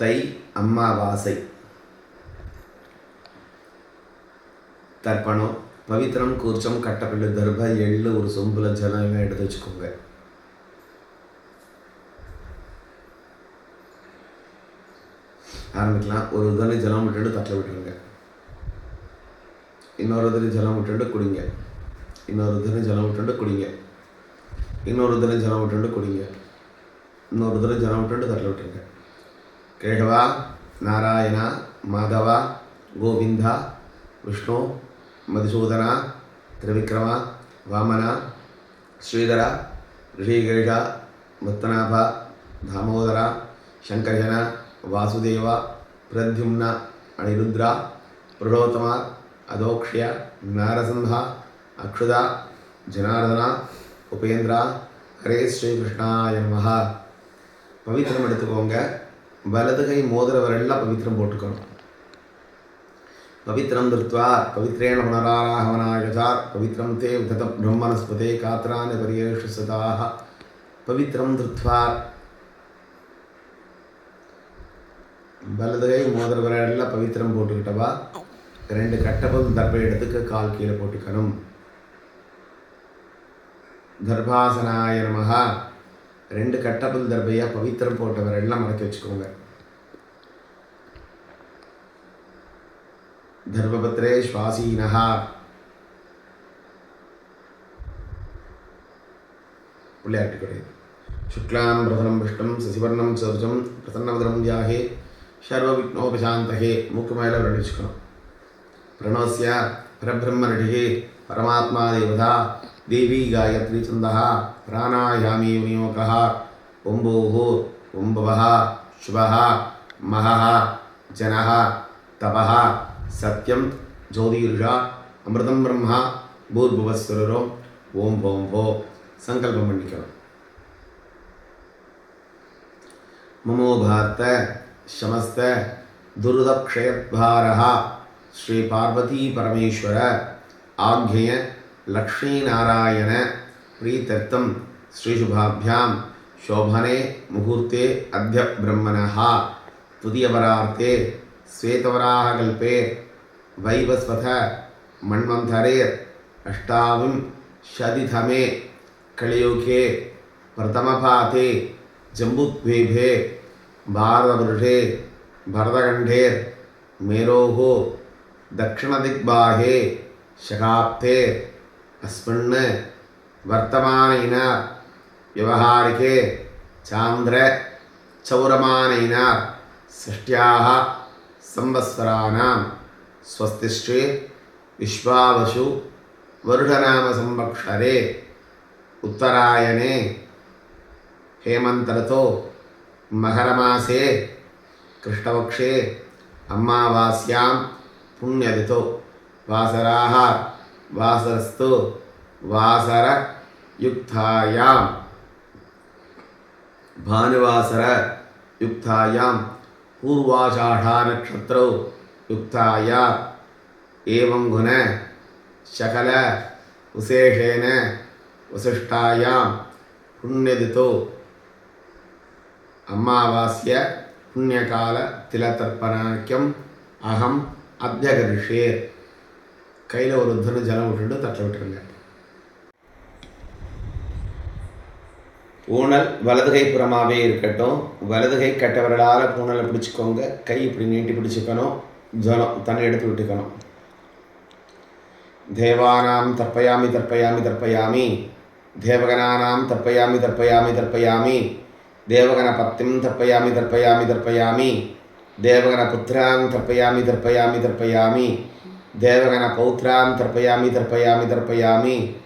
தை அம்மாவாசை. தர்ப்பணம் பவித்திரம் கூர்ச்சம் கட்டப்பட்டு தர்ப எள்ளு ஒரு சொம்புல ஜலம் எல்லாம் எடுத்து வச்சுக்கோங்க. ஆரம்பிக்கலாம். ஒரு உதவி ஜலம் விட்டுட்டு தட்டில் விட்டுருங்க. இன்னொரு உதவி ஜலம் விட்டுட்டு குடிங்க. இன்னொரு உதவி ஜலம் விட்டுட்டு குடிங்க. இன்னொரு உதவி ஜலம் விட்டுட்டு குடிங்க. இன்னொரு உதவி ஜலம் விட்டுட்டு தட்டில் விட்டுருங்க. கேசவா நாராயணா மாதவா கோவிந்தா விஷ்ணு மதுசூதன திரிவிக்ரம வாமன ஸ்ரீதர ரிஷிகேஷ முத்தநாப தாமோதர ಶಂಕರಜನ ವಾಸುದೇವ ಪ್ರದ್ಯುಮ್ನ ಅನಿರುದ್ರ ಪುರುಷೋತ್ತಮ ಅದೋಕ್ಷ್ಯ ನಾರಸಿಂಹ ಅಕ್ಷುದ ಜನಾರ್ದನ உபேந்திரா ஹரே ஸ்ரீகிருஷ்ணாய நமஹ பவித்திரம் எடுத்துக்கோங்க வலது கை மோதிர விரலில் பவித்திரம் போட்டுக்கணும். பவித்திரம் திருத்வா பவித்ரேண புனராராகவனாயசார் பவித்ரம் தே உதத பிரம்மணஸ்பதே காத்திரான பரியேஷு சதாக பவித்ரம் திருத்வா. வலது கை மோதிர விரலில் பவித்திரம் போட்டுக்கிட்டவா? ரெண்டு கட்டபம் தர்பை இடத்துக்கு கால் கீழே போட்டுக்கணும். தர்பாசனாய நமஹ. ரெண்டு கட்டபல் தர்பையாக பவித்திரம் போட்டவர் எல்லாம் மடக்கி வச்சுக்கோங்க. தர்மபத்ரே சுவாசீனஹா. பிள்ளையாட்டுக்குடைய சுக்லாம் பிரதனம் விஷ்ணம் சசிவர்ணம் சதுஜம் பிரசன்னவதனம் தியாகே. சர்வ விக்னோபிசாந்தகே ரெடி வச்சுக்கணும் பிரணவசியா பரபிரம்ம ரெடிகே பரமாத்மா தேவதா. देवी गायत्री छंद प्राणायामी नियोग ओंबो ओंबव शुव मह, जन, तप, सत्यम ज्योतिर्ष अमृत ब्रह्म भूर्भुवस्वर ओम ओम भो। संकल्प मंडिक ममो भारत समस्त दुर्दक्षयभार श्री पार्वती परमेश्वर, आज्ञय लक्ष्मीनारायण प्रीत्यर्थं श्रीशुभाभ्यां शोभने मुहूर्ते अद्य ब्रह्मणः तुदीयपरार्थे श्वेतवराहकल्पे वैवस्वथ मन्वन्थरे अष्टाविंशतितमे कलियुगे, प्रथमपाते जम्बुद्वीपे भारतवर्षे भरतखण्डे मेरोः, दक्षिणदिग्बाहे शकाब्दे अस्मिन् वर्तमानेन व्यवहारिके चान्द्रचौरमानेन षष्ट्याः संवत्सराणां स्वस्तिश्री विश्वावसु वरुषनामसंवत्सरे उत्तरायणे हेमन्तर्तो मकरमासे कृष्णपक्षे अमावास्यां पुण्यतिथौ वासराः வாசரஸ்து வாசர யுக்தாயாம் பானுவாசர யுக்தாயாம் பூர்வாஷாఢా நட்சத்திரோ யுக்தாயா ஏவம் குண சகல விசேஷேன வசிஷ்டாயாம் புண்ணியதித்தோ அமாவாசிய புண்ணியகால திலதர்ப்பணாக்கியம் அகம் அத்தியகரிஷேர் கையில் ஒரு துணி ஜலம் விட்டுட்டு தட்டில் விட்டுருங்க. ஊனல் வலதுகை புறமாகவே இருக்கட்டும். வலது கை கட்டவர்களால் ஊனலை பிடிச்சிக்கோங்க. கை இப்படி நீட்டி பிடிச்சிக்கணும். ஜலம் தண்ணி எடுத்து விட்டுக்கணும். தேவானாம் தர்ப்பயாமி தர்ப்பயாமி தர்ப்பயாமி தேவகனானாம் தற்பயாமி தற்பயாமி தற்பயாமி. தேவகன பத்திம் தர்ப்பயாமி தற்பயாமி தற்பயாமி. தேவகன புத்திராங் தர்ப்பயாமி தர்ப்பயாமி தற்பயாமி. देवगण पौत्रान् तर्पया तर्पयामि तर्पयामि।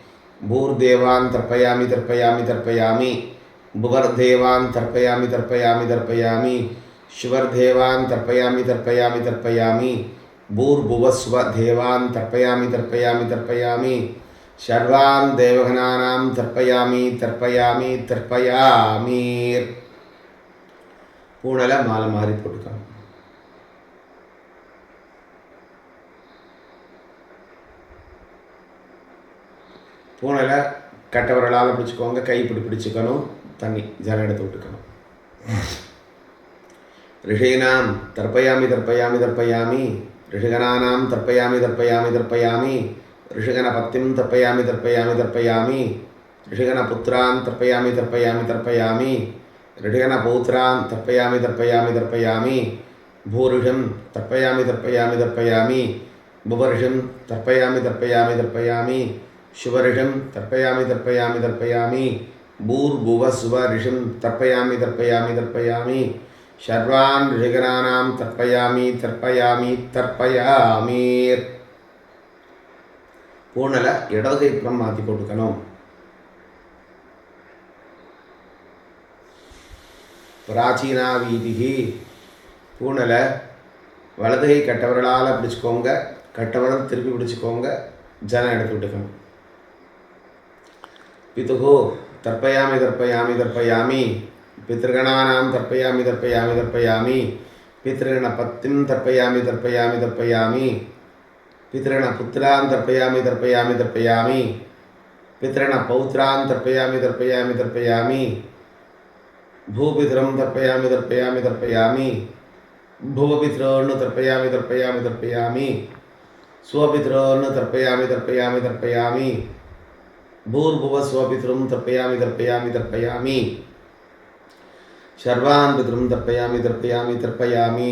भूर्देवान् तर्पया तर्पयामि तर्पयामि। भुवर्देवान् तर्पया तर्पयामि तर्पयामि। शिवर्देवान् तर्पया तर्पयामि तर्पयामि। भूर्भुवस्वदेवान् तर्पयामि तर्पयामि तर्पयामि। सर्वान् देवगणानां तर्पयामि तर्पयामि तर्पयामि पूणल माल मारी पोटुका பூனையில் கட்டவர்களால் பிடிச்சிக்கோங்க கைப்பிடி பிடிச்சிக்கணும் தண்ணி ஜலம் எடுத்து விட்டுக்கணும் ரிஷீனாம் தர்ப்பயாமி தர்ப்பயாமி தர்ப்பயாமி ரிஷிகனானாம் தர்ப்பயாமி தர்ப்பயாமி தர்ப்பயாமி ரிஷிகன பத்திம் தர்ப்பயாமி தர்ப்பயாமி தர்ப்பயாமி ரிஷிகன புத்திரான் தர்ப்பயாமி தர்ப்பயாமி தர்ப்பயாமி ரிஷிகன பௌத்திரான் தர்ப்பயாமி தர்ப்பயாமி தர்ப்பயாமி பூரிஷம் தர்ப்பயாமி தர்ப்பயாமி தர்ப்பயாமி புவரிஷம் தர்ப்பயாமி தர்ப்பயாமி தர்ப்பயாமி சுவரிஷம் தர்ப்பயாமி தர்ப்பயாமி தர்ப்பயாமி பூர்புவ சுவரிஷம் தர்ப்பயாமி தர்ப்பயாமி தர்ப்பயாமி சர்வான் ரிஷகராணாம் தர்ப்பயாமி தர்ப்பயாமி தர்ப்பயாமீர் பூனலை இடதுகை புறம் மாற்றி கொடுக்கணும் பிராச்சீனா வீதிகி பூனலை வலதுகை கட்டவர்களால் பிடிச்சிக்கோங்க கட்டவர்கள் திருப்பி பிடிச்சிக்கோங்க ஜனம் எடுத்து விட்டுக்கணும். पितुः तर्पयामि तर्पयामि तर्पयामि। पितृगणानां तर्पयामि तर्पयामि तर्पयामि। पितृगणपत्नीं तर्पयामि तर्पयामि तर्पयामि। पितृगणपुत्रान् तर्पयामि तर्पयामि तर्पयामि। पितृगणपौत्रान् तर्पयामि तर्पयामि तर्पयामि। भूपितरं तर्पयामि तर्पयामि तर्पयामि। भुवपितॄन् तर्पयामि तर्पयामि तर्पयामि। स्वपितॄन् तर्पयामि तर्पयामि तर्पयामि। பூர்புவ ஸ்வபித்ரும் தர்ப்பயாமி தர்ப்பயாமி தர்ப்பயாமி சர்வான் பித்ரும் தர்ப்பயாமி தர்ப்பயாமி தர்ப்பயாமி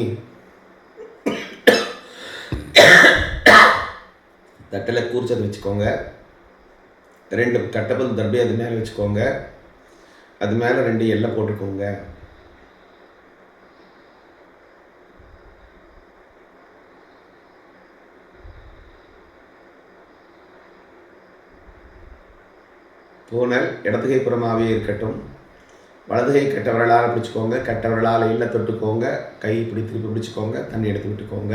தட்டில் கூர்ச்சது வச்சுக்கோங்க. ரெண்டு கட்டப்பந்து தர்பி அது மேலே வச்சுக்கோங்க. அது மேலே ரெண்டு எல்லை போட்டுக்கோங்க. பூனல் இடத்துகை புறமாகவே இருக்கட்டும். வலதுகை கெட்டவர்களால் பிடிச்சிக்கோங்க கெட்டவர்களால் இல்லை தொட்டுக்கோங்க கை இப்படி திருப்பி பிடிச்சிக்கோங்க தண்ணி எடுத்து விட்டுக்கோங்க.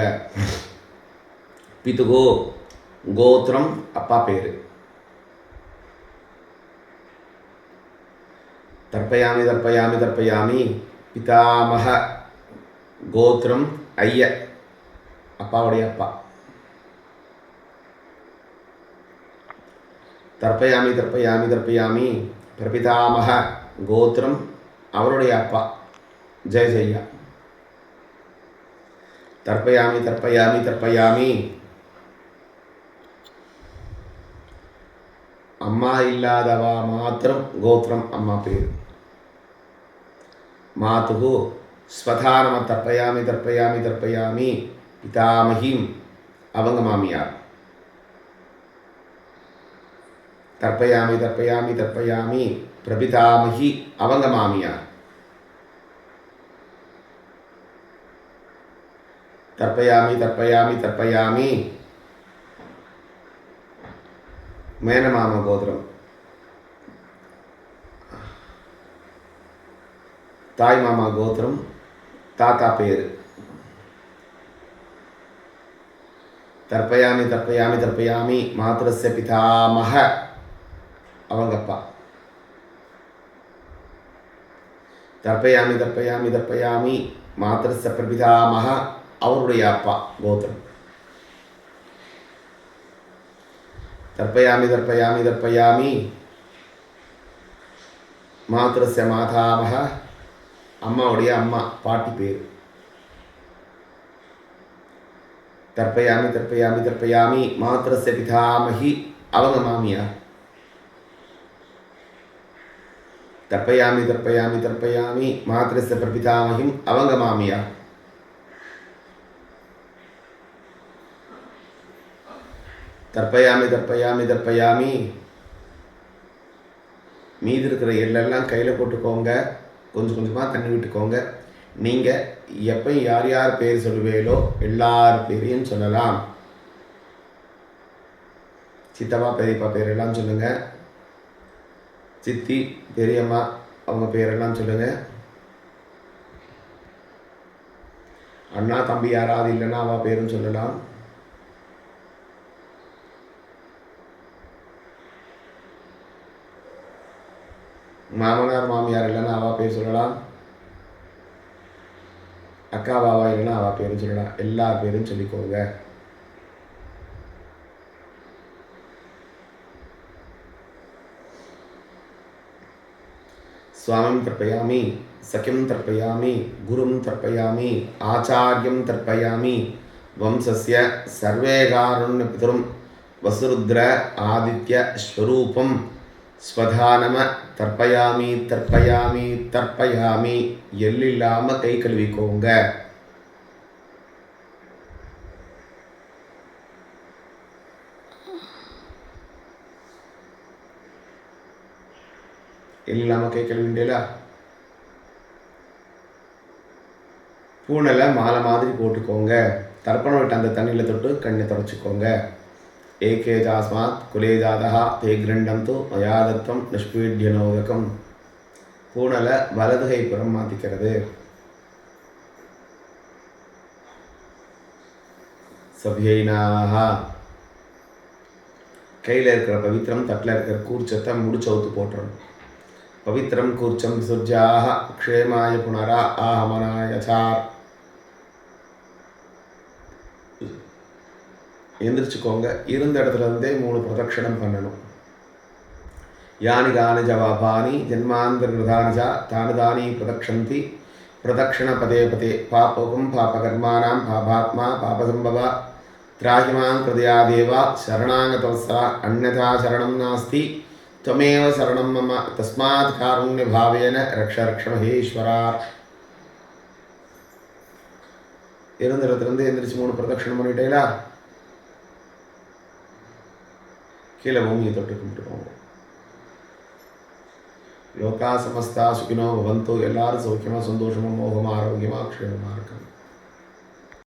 பிதுகோ கோத்திரம் அப்பா பேர். தர்ப்பயாமி தர்ப்பயாமி தர்ப்பயாமி பிதாமக கோத்திரம் ஐய அப்பாவுடைய அப்பா. தர்ப்பயாமி தர்ப்பயாமி தர்ப்பயாமி. பிரபிதாமக கோத்திரம் அவருடைய அப்பா. ஜெய ஜெய்யா. தர்ப்பயாமி தர்ப்பயாமி தர்ப்பயாமி. அம்மா இல்லாதவா மாத்திரம் கோத்திரம் அம்மா பேர். மாதுகு ஸ்வதானம தர்ப்பயாமி தர்ப்பயாமி தர்ப்பயாமி. பிதாமகிம் அவங்க மாமியார். தர்ப்பயாமி தர்ப்பயாமி தர்ப்பயாமி பிரபிதாமகி அவங்க மாமியார் தர்ப்பயாமி தர்ப்பயாமி தர்ப்பயாமி மேனமாம கோத்திரம் தாய் மாமா கோத்திரம் தாத்தா பேர் தர்ப்பயாமி தர்ப்பயாமி தர்ப்பயாமி மாத்திரஸ்ய பிதாமக அவங்கப்பா தர்ப்பயாமி தர்ப்பயாமி தர்ப்பயாமி மாத்திரஸ்ய பிரபிதாமக அவருடைய அப்பா கோத்திரம் தர்ப்பயாமி தர்ப்பயாமி தர்ப்பயாமி மாத்திரஸ்ய மாதாமக அம்மாவுடைய அம்மா பாட்டி பேர் தர்ப்பயாமி தர்ப்பயாமி தர்ப்பயாமி மாத்திரஸ்ய பிதாமகி அவங்க மாமியார் தர்ப்பயாமி தர்ப்பயாமி தர்ப்பயாமி மாத்திரச பிரபிதாமகிம் அவங்க மாமியா தர்ப்பயாமி தர்ப்பயாமி தர்ப்பயாமி. மீதி இருக்கிற எள்ளெல்லாம் கையில் போட்டுக்கோங்க. கொஞ்சம் கொஞ்சமாக தண்ணி விட்டுக்கோங்க. நீங்கள் எப்பயும் யார் யார் பேர் சொல்லுவீங்களோ எல்லார் பேரையும் சொல்லலாம். சித்தப்பா பெரியப்பா பேரெல்லாம் சொல்லுங்கள் சித்தி பெரியம்மா அவங்க பேரெல்லாம் சொல்லுங்கள் அண்ணா தம்பி யாராவது இல்லைன்னா அவள் பேரும் சொல்லலாம். மாமனார் மாமியார் இல்லைன்னா அவள் பேர் சொல்லலாம். அக்கா பாவா இல்லைன்னா அவள் பேரும் சொல்லலாம். எல்லா பேரும் சொல்லிக்கோங்க. சுவாமிம் தர்ப்பயாமி சக்கியம் தர்ப்பயாமி குரும் தர்ப்பயாமி ஆச்சாரியம் தர்ப்பயாமி வம்சஸ்ய சர்வேகாருண்ய பிதரும் வசுருத்ர ஆதித்ய ஸ்வரூபம் ஸ்வதானம தர்ப்பயாமி தர்ப்பயாமி தர்ப்பயாமி எள்ளில்லாமல் கை கழுவிக்கோங்க. எல்லில்லாம கை வேண்டியலா பூனலை மாலை மாதிரி போட்டுக்கோங்க. தர்ப்பணம் விட்டு அந்த தண்ணியில் தொட்டு கண்ணை தொடச்சிக்கோங்க. ஏகே ஜாஸ்மாத் குலே ஜாதா தே கிரண்டந்து மயாதத்தம் நிஷ்பீட்யனோதகம் பூனலை வலதுகை புறம் மாற்றிக்கிறது சபியைனாகா கையில் இருக்கிற பவித்திரம் தட்டில் இருக்கிற கூர்ச்சத்தை முடிச்சவுத்து போட்டுறணும். பவித்திரம் கூர்ச்சம் விசுர்ஜாக க்ஷேமாய புனரா ஆஹமனாயசார் எந்திரிச்சுக்கோங்க. இருந்த இடத்துல இருந்தே மூணு பிரதட்சணம் பண்ணணும். யானி தானி ஜவாபானி ஜென்மாந்திர ஜா தானு தானி பிரதக்ஷந்தி பிரதக்ஷண பதே பதே. பாபகம் பாபகர்மானாம் பாபாத்மா பாபசம்பவா. திராகிமாம் கிருதயா தேவா சரணாங்கதவசா அந்நதா சரணம் நாஸ்தி. त्वमेव शरणं मम तस्मात् कारुण्यभावेन रक्ष रक्ष மகேஸ்வரா இருந்த இடத்துலேருந்து எந்திரிச்சு மூணு பிரதட்சணம் பண்ணிட்டேலா கீழே பூமியை தொட்டு கும்பிட்டுக்கோங்க லோகா சமஸ்தா சுகினோ பவந்தோ எல்லாரும் சௌக்கியமாக சந்தோஷமாக மோகமாக ஆரோக்கியமாக க்ஷேமமாக இருக்கணும்